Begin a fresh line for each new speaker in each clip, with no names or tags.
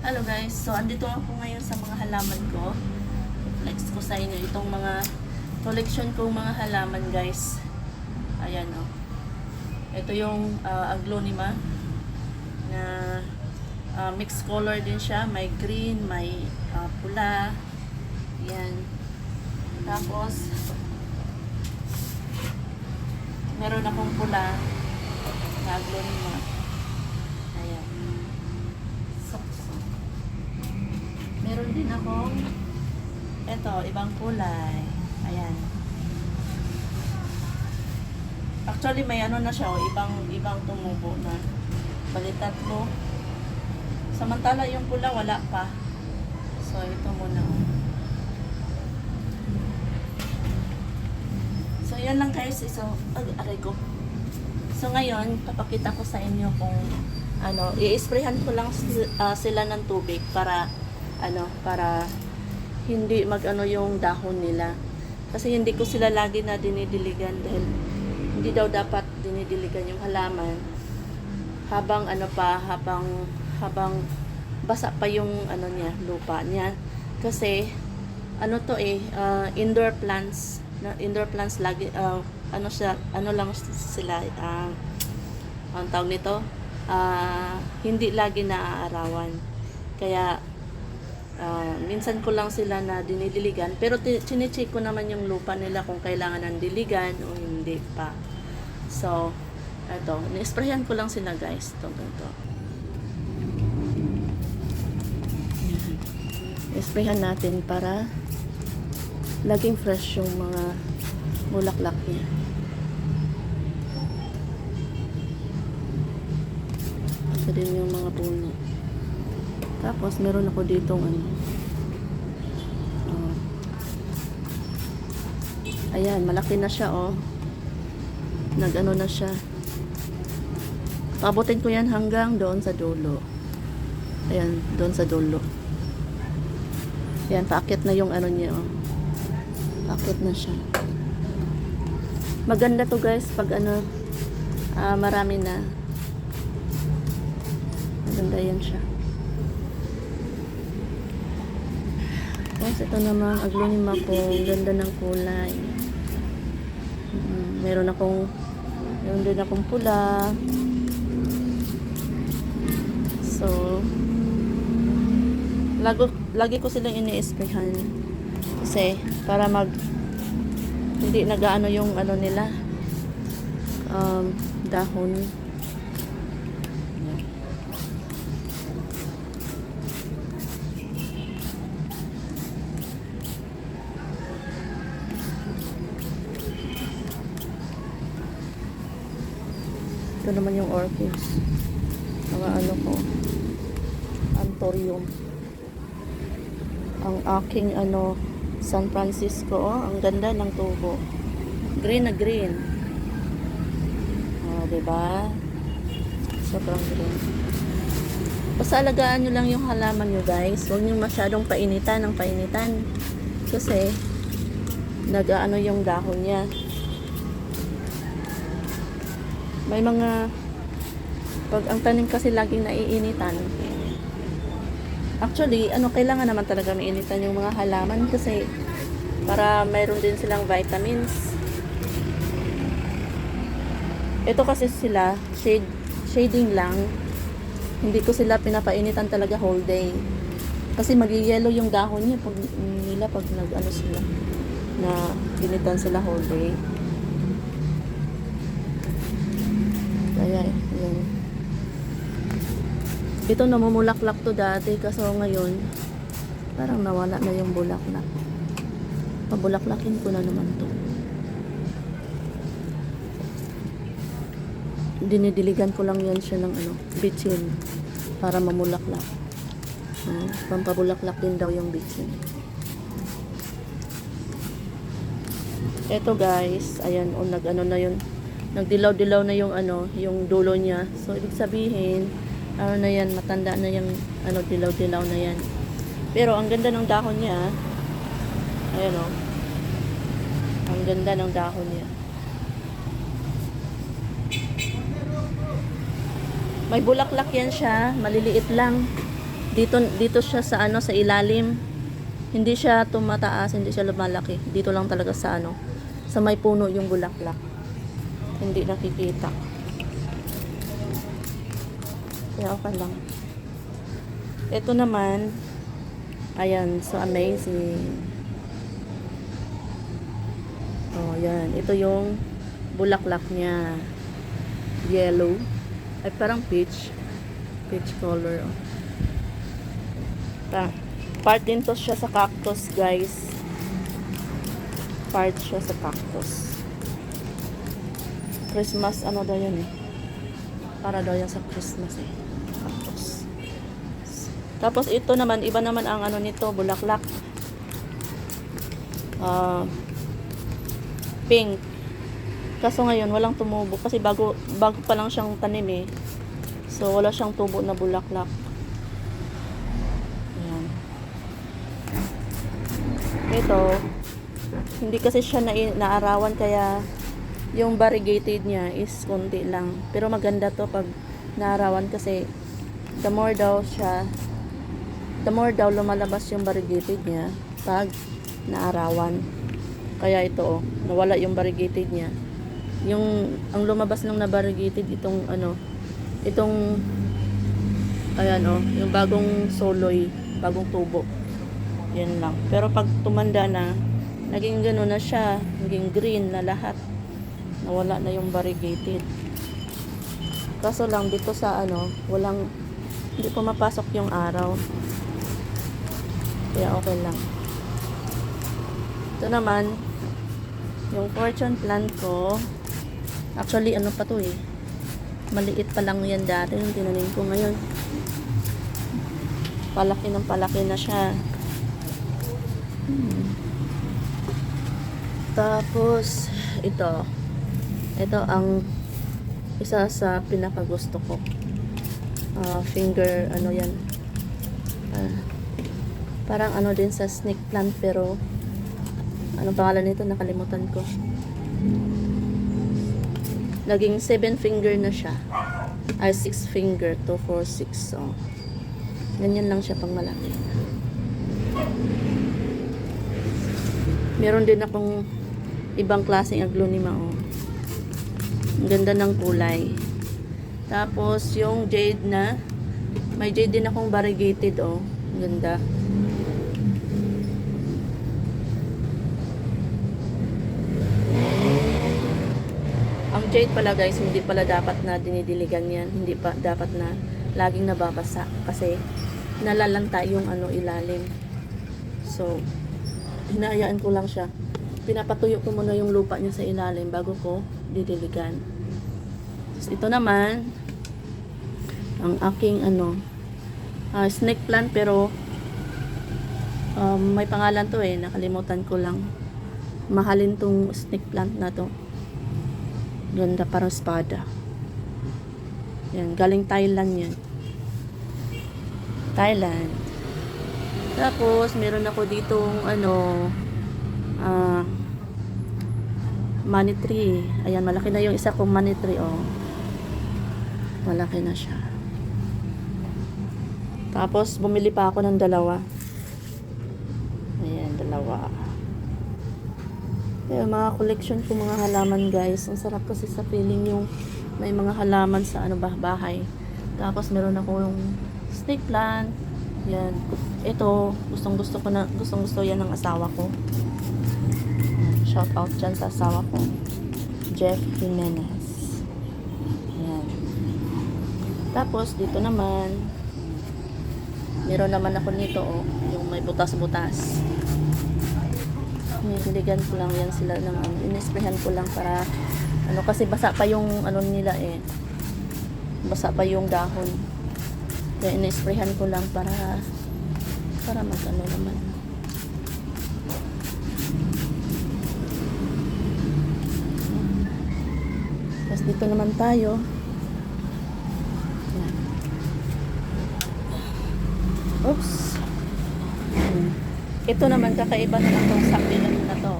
Hello guys, so andito ako ngayon sa mga halaman ko. Flex ko sa inyo itong mga collection kong mga halaman guys. Ayan o. Ito yung ah, aglonema na ah, mixed color din siya. May green, may ah, pula. Yan. Tapos, meron akong pula na aglonema. Ayan. Sokso. Meron din akong eto, ibang kulay. Ayan. Actually, may ano na siya, oh, ibang ibang tumubo na. Balitat ko. Samantala yung pula, wala pa. So, ito muna. oh. So, yan lang guys. So, aray ko. So, ngayon, papakita ko sa inyo kung ano, i-sprayhan ko lang ah, sila ng tubig para ano, para hindi mag-ano yung dahon nila. Kasi hindi ko sila lagi na dinidiligan dahil hindi daw dapat dinidiligan yung halaman habang ano pa, habang habang basa pa yung ano niya, lupa niya. Kasi ano to eh, ah, indoor plants, na indoor plants lagi ah, ano siya, ano lang sila ah, ang tawag nito, ah, hindi lagi naaarawan. Kaya ah, minsan ko lang sila na dinidiligan, pero chinecheck ko naman yung lupa nila kung kailangan ng diligan o hindi pa. So, eto, ni-sprayan ko lang sila guys. Ito, ganito. Isprayan natin para laging fresh yung mga bulaklak niya. Ito din yung mga puno. Tapos, meron ako ditong ano. Oh. Ayan, malaki na siya, oh. Nag-ano na siya. Pabutin ko yan hanggang doon sa dulo. Ayan, doon sa dulo. Ayan, paakit na yung ano niya, oh. Paakit na siya. Maganda to guys pag ano, ah, marami na. Maganda yan siya. Tapos ito naman, aglonema ko. Ang ganda ng kulay. Mm, meron akong meron din akong pula. So, lago, lagi ko silang ini-sprayhan. Kasi, para mag hindi nagaano yung ano nila um, dahon. Ito naman yung orchids. Mga ano ko. Antorium. Ang aking ano, San Francisco. Oh, ang ganda ng tubo. Green na green. Oh, 'di ba? Sobrang green. Basta alagaan nyo lang yung halaman nyo guys. Huwag nyo masyadong painitan ng painitan. Kasi, nag-ano yung dahon niya. May mga pag ang tanim kasi laging naiinitan. Actually, ano kailangan naman talaga mainitan yung mga halaman kasi para mayroon din silang vitamins. Ito kasi sila shade shading lang. Hindi ko sila pinapainitan talaga whole day. Kasi mag-yellow yung dahon niya pag nila pag nag-ano sila na initan sila whole day. Kaya, yun. Ito namumulaklak to dati kaso ngayon parang nawala na yung bulaklak. Pabulaklakin ko na naman to. Dinidiligan ko lang yan siya ng ano, bitchin para mamulaklak. Uh, pampabulaklak din daw yung bitchin. Ito guys, ayan, o nag ano na yun, nagdilaw-dilaw na yung ano, yung dulo niya. So, ibig sabihin, ano na yan, matanda na yung ano, dilaw-dilaw na yan. Pero, ang ganda ng dahon niya, ayan o. Ang ganda ng dahon niya. May bulaklak yan siya, maliliit lang. Dito dito siya sa ano sa ilalim. Hindi siya tumataas, hindi siya lumalaki. Dito lang talaga sa ano sa may puno yung bulaklak. Hindi nakikita. Kaya okay lang. Ito naman, ayan, so amazing. Oh, yan. Ito yung bulaklak niya. Yellow. Ay, parang peach. Peach color. Oh. Pa- part din to siya sa cactus, guys. Part siya sa cactus. Christmas, ano daw yan eh. Para daw yan sa Christmas eh. Cactus. Tapos ito naman, iba naman ang ano nito, bulaklak. Ah, pink. Kaso ngayon, walang tumubo. Kasi bago, bago pa lang siyang tanim eh. So, wala siyang tubo na bulaklak. Ayan. Ito, hindi kasi siya na, naarawan kaya yung variegated niya is konti lang. Pero maganda to pag naarawan kasi the more daw siya the more daw lumalabas yung variegated niya pag naarawan. Kaya ito oh, nawala yung variegated niya. Yung ang lumabas ng na variegated itong ano, itong ayan oh, yung bagong soloy, bagong tubo. Yan lang. Pero pag tumanda na, naging gano'n na siya, naging green na lahat. Nawala na yung variegated. Kaso lang dito sa ano, walang hindi pumapasok yung araw. Kaya okay lang. Ito naman, yung fortune plant ko, actually ano pa to eh, maliit pa lang yan dati, yung tinanim ko ngayon. Palaki ng palaki na siya. Hmm. Tapos, ito. Ito ang isa sa pinakagusto ko. Ah, finger, ano yan. Ah, parang ano din sa snake plant pero ano pangalan nito nakalimutan ko naging 7 finger na siya ay 6 finger 2, 4, 6 so ganyan lang siya pang malaki meron din akong ibang klaseng aglonema oh. Ang ganda ng kulay tapos yung jade na may jade din akong variegated oh ang ganda Ang jade pala guys, hindi pala dapat na dinidiligan yan. Hindi pa dapat na laging nababasa kasi nalalanta yung ano ilalim. So, hinayaan ko lang siya. Pinapatuyo ko muna yung lupa niya sa ilalim bago ko didiligan. Tapos ito naman, ang aking ano, ah, snake plant pero um, may pangalan to eh, nakalimutan ko lang. Mahalin tong snake plant na to. Ganda parang espada. Yan, galing Thailand yan. Thailand. Tapos, meron ako ditong ano, ah, money tree. Ayan, malaki na yung isa kong money tree, oh. Malaki na siya. Tapos, bumili pa ako ng dalawa. Ayan, dalawa. Kaya mga collection ko mga halaman guys. Ang sarap kasi sa feeling yung may mga halaman sa ano bah bahay. Tapos meron ako yung snake plant. Yan. Ito, gustong gusto ko na, gustong gusto yan ng asawa ko. Shout out dyan sa asawa ko. Jeff Jimenez. Yan. Tapos dito naman, meron naman ako nito oh, yung may butas-butas. Niligan ko lang yan sila ng ano, inisprehan ko lang para ano kasi basa pa yung ano nila eh. Basa pa yung dahon. Kaya inisprehan ko lang para para mag ano naman. Tapos dito naman tayo. Oops. Ito naman kakaiba naman tong sakdilan na to.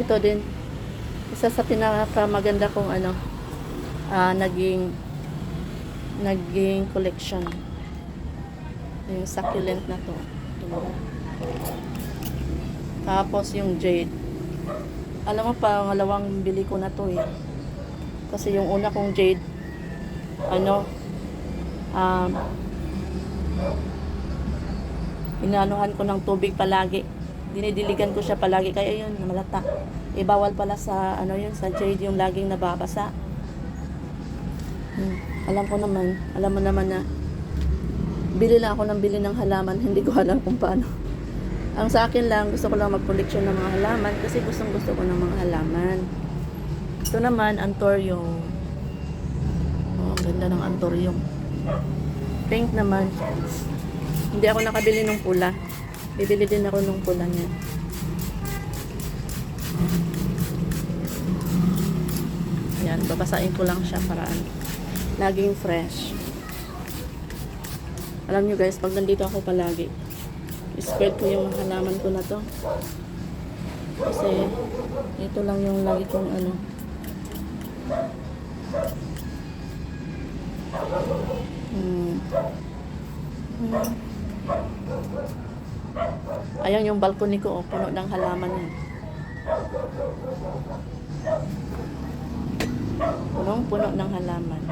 Ito din isa sa pinakamaganda kong ano ah naging naging collection. Yung succulent na to. Ito. Tapos yung jade. Alam mo, pangalawang bili ko na to eh. Kasi yung una kong jade, ano, um, inanuhan ko ng tubig palagi. Dinidiligan ko siya palagi. Kaya yun, malata. Eh, bawal pala sa, ano yun, sa jade yung laging nababasa. Hmm. Alam ko naman, alam mo naman na bili lang ako ng bili ng halaman, hindi ko alam kung paano. Ang sa akin lang, gusto ko lang mag-collection ng mga halaman kasi gustong gusto ko ng mga halaman. Ito naman, antorium. Oh, ang ganda ng antorium. Pink naman. Hindi ako nakabili ng pula. Bibili din ako ng pula niya. Ayan, babasain ko lang siya para laging fresh. Alam nyo guys, pag nandito ako palagi, spread ko yung halaman ko na to. Kasi, ito lang yung lagi kong ano. Hmm. Ayan yung balcony ko, oh, puno ng halaman yan. Punong-puno ng halaman.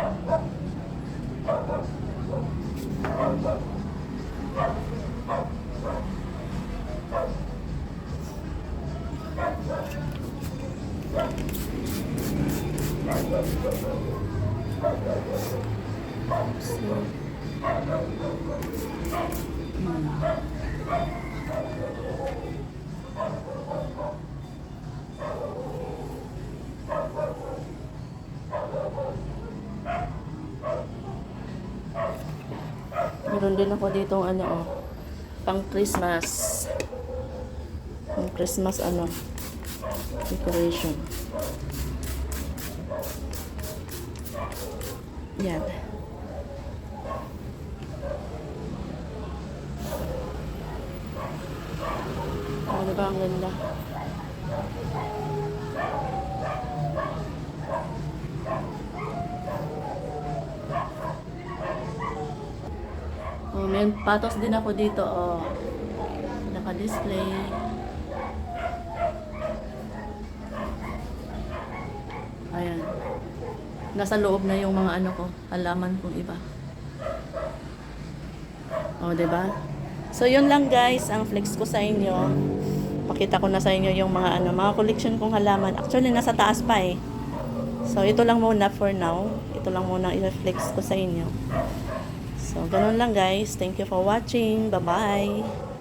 Meron din ako dito ano oh, pang Christmas. Pang Christmas ano, decoration. Yan. Oh, diba ang ganda? May patos din ako dito, oh. Naka-display. Ayan. Nasa loob na yung mga ano ko, halaman kong iba. Oh, 'di ba? So, yun lang guys, ang flex ko sa inyo. Pakita ko na sa inyo yung mga ano, mga collection kong halaman. Actually, nasa taas pa eh. So, ito lang muna for now. Ito lang muna i-flex ko sa inyo. So, ganun lang guys. Thank you for watching. Bye-bye.